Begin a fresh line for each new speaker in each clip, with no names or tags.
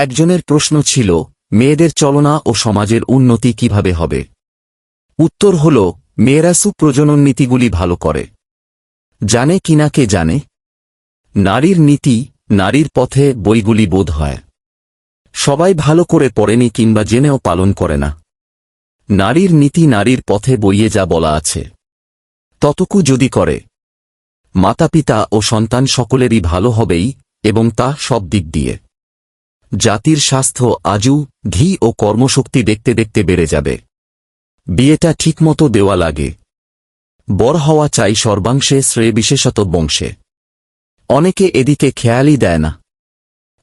একজনের প্রশ্ন ছিল, মেয়েদের চলনা ও সমাজের উন্নতি কীভাবে হবে? উত্তর হল, মেয়েরা সুপ্রজনন নীতিগুলি ভালো করে। জানে কিনা কে জানে। নারীর নীতি, নারীর পথে বইগুলি বোধ হয়। সবাই ভালো করে পড়েনি কিংবা জেনেও পালন করে না। নারীর নীতি নারীর পথে বইয়ে যা বলা আছে। ততকু যদি করে। মাতা পিতা ও সন্তান সকলেরই ভালো হবেই এবং তা সব দিক দিয়ে। জাতির স্বাস্থ্য আজু ঘি ও কর্মশক্তি দেখতে দেখতে বেড়ে যাবে। বিয়েটা ঠিকমতো দেওয়া লাগে। বর হওয়া চাই সর্বাংশে শ্রেয় বিশেষত বংশে। অনেকে এদিকে খেয়ালই দেয় না।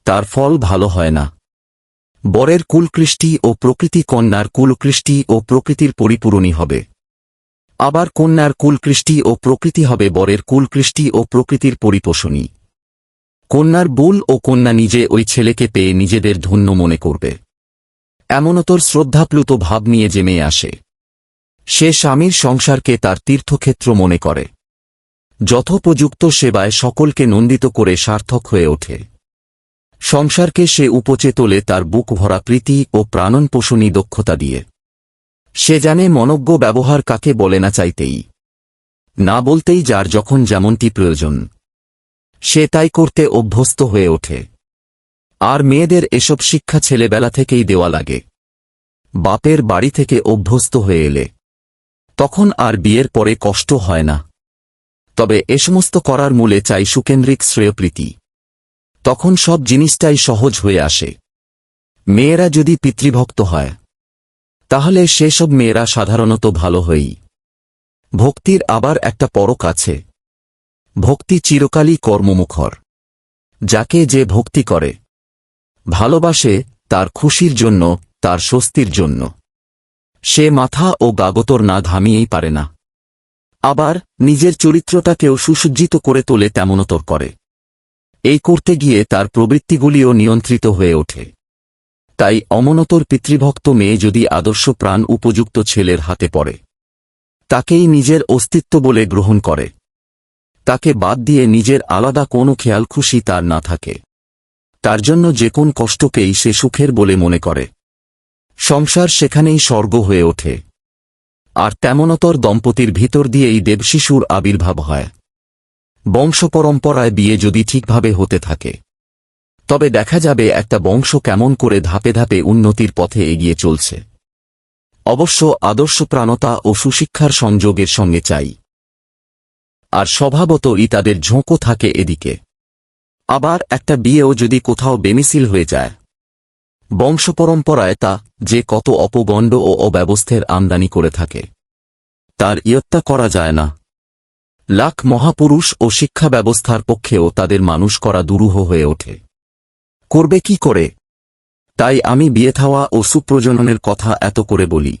তার ফল ভালো হয় না। বরের কুলকৃষ্টি ও প্রকৃতি কন্যার কুলকৃষ্টি ও প্রকৃতির পরিপূরণী হবে। আবার কন্যার কুলকৃষ্টি ও প্রকৃতি হবে বরের কুলকৃষ্টি ও প্রকৃতির পরিপোষণী কন্যার বুল ও কন্যা নিজে ওই ছেলেকে পেয়ে নিজেদের ধন্য মনে করবে। এমনতর শ্রদ্ধাপ্লুত ভাব নিয়ে জেমে আসে। সে স্বামীর সংসারকে তার তীর্থক্ষেত্র মনে করে। যথোপযুক্ত সেবায় সকলকে নন্দিত করে সার্থক হয়ে ওঠে। সংসারকে সে উপচে তোলে তার বুক ভরা প্রীতি ও প্রাণন পোষণী দক্ষতা দিয়ে। সে জানে মনজ্ঞ ব্যবহার কাকে বলে না চাইতেই। না বলতেই যার যখন যেমনটি প্রয়োজন। সে তাই করতে অভ্যস্ত হয়ে ওঠে। আর মেয়েদের এসব শিক্ষা ছেলেবেলা থেকেই দেওয়া লাগে। বাপের বাড়ি থেকে অভ্যস্ত হয়ে এলে। তখন আর বিয়ের পরে কষ্ট হয় না। তবে এ সমস্ত করার মূলে চাই সুকেন্দ্রিক শ্রেয়প্রীতি। তখন সব জিনিসটাই সহজ হয়ে আসে। মেয়েরা যদি পিতৃভক্ত হয়, তাহলে সেসব মেয়েরা সাধারণত ভালো হয়েই। ভক্তির আবার একটা পরক আছে। ভক্তি চিরকালই কর্মমুখর। যাকে যে ভক্তি করে, ভালোবাসে তার খুশির জন্য, তার স্বস্তির জন্য। সে মাথা ও গাগতর না ঘামিয়েই পারে না। আবার নিজের চরিত্রটাকেও সুসজ্জিত করে তোলে তেমনতর করে। এই করতে গিয়ে তার প্রবৃত্তিগুলিও নিয়ন্ত্রিত হয়ে ওঠে। তাই অমনতর পিতৃভক্ত মেয়ে যদি আদর্শ প্রাণ উপযুক্ত ছেলের হাতে পড়ে, তাকেই নিজের অস্তিত্ব বলে গ্রহণ করে। তাকে বাদ দিয়ে নিজের আলাদা কোনো খেয়াল খুশি তার না থাকে। তার জন্য যে কোন কষ্টকেই সে সুখের বলে মনে করে। সংসার সেখানেই স্বর্গ হয়ে ওঠে। আর তেমনতর দম্পতির ভিতর দিয়েই দেবশিশুর আবির্ভাব হয়। বংশপরম্পরায় বিয়ে যদি ঠিকভাবে হতে থাকে। তবে দেখা যাবে একটা বংশ কেমন করে ধাপে ধাপে উন্নতির পথে এগিয়ে চলছে। অবশ্য আদর্শ প্রাণতা ও সুশিক্ষার সংযোগের সঙ্গে চাই। আর স্বভাবতই তাদের ঝোঁকও থাকে এদিকে। আবার একটা বিয়েও যদি কোথাও বেমিসিল হয়ে যায়। বংশপরম্পরায় তা যে কত অপগণ্ড ও অব্যবস্থের আমদানি করে থাকে। তার ইয়ত্তা করা যায় না। লাখ মহাপুরুষ ও শিক্ষা ব্যবস্থার পক্ষেও তাদের মানুষ করা দুরূহ হয়ে ওঠে। করবে কি করে? তাই আমি বিয়ে থাওয়া ও সুপ্রজননের কথা এত করে বলি।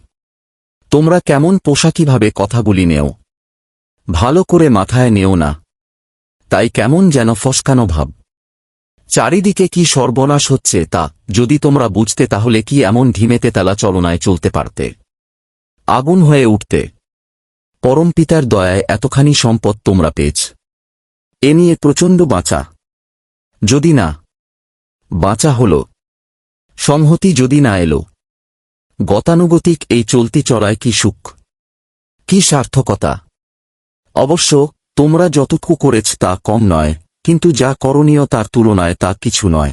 তোমরা কেমন পোশাকিভাবে কথাগুলি নেও। ভালো করে মাথায় নেও না। তাই কেমন যেন ফসকানো ভাব। চারিদিকে কি সর্বনাশ হচ্ছে তা যদি তোমরা বুঝতে তাহলে কি এমন ঢিমেতে তালা চলনায় চলতে পারতে। আগুন হয়ে উঠতে। পরম পিতার দয়ায় এতখানি সম্পদ তোমরা পেয়েছ। এ নিয়ে প্রচণ্ড বাঁচা। যদি না, বাঁচা হল। সংহতি যদি না এলো। গতানুগতিক এই চলতি চড়ায় কি সুখ। কি সার্থকতা। অবশ্য, তোমরা যতটুকু করেছ তা কম নয়, কিন্তু যা করণীয় তার তুলনায় তা কিছু নয়।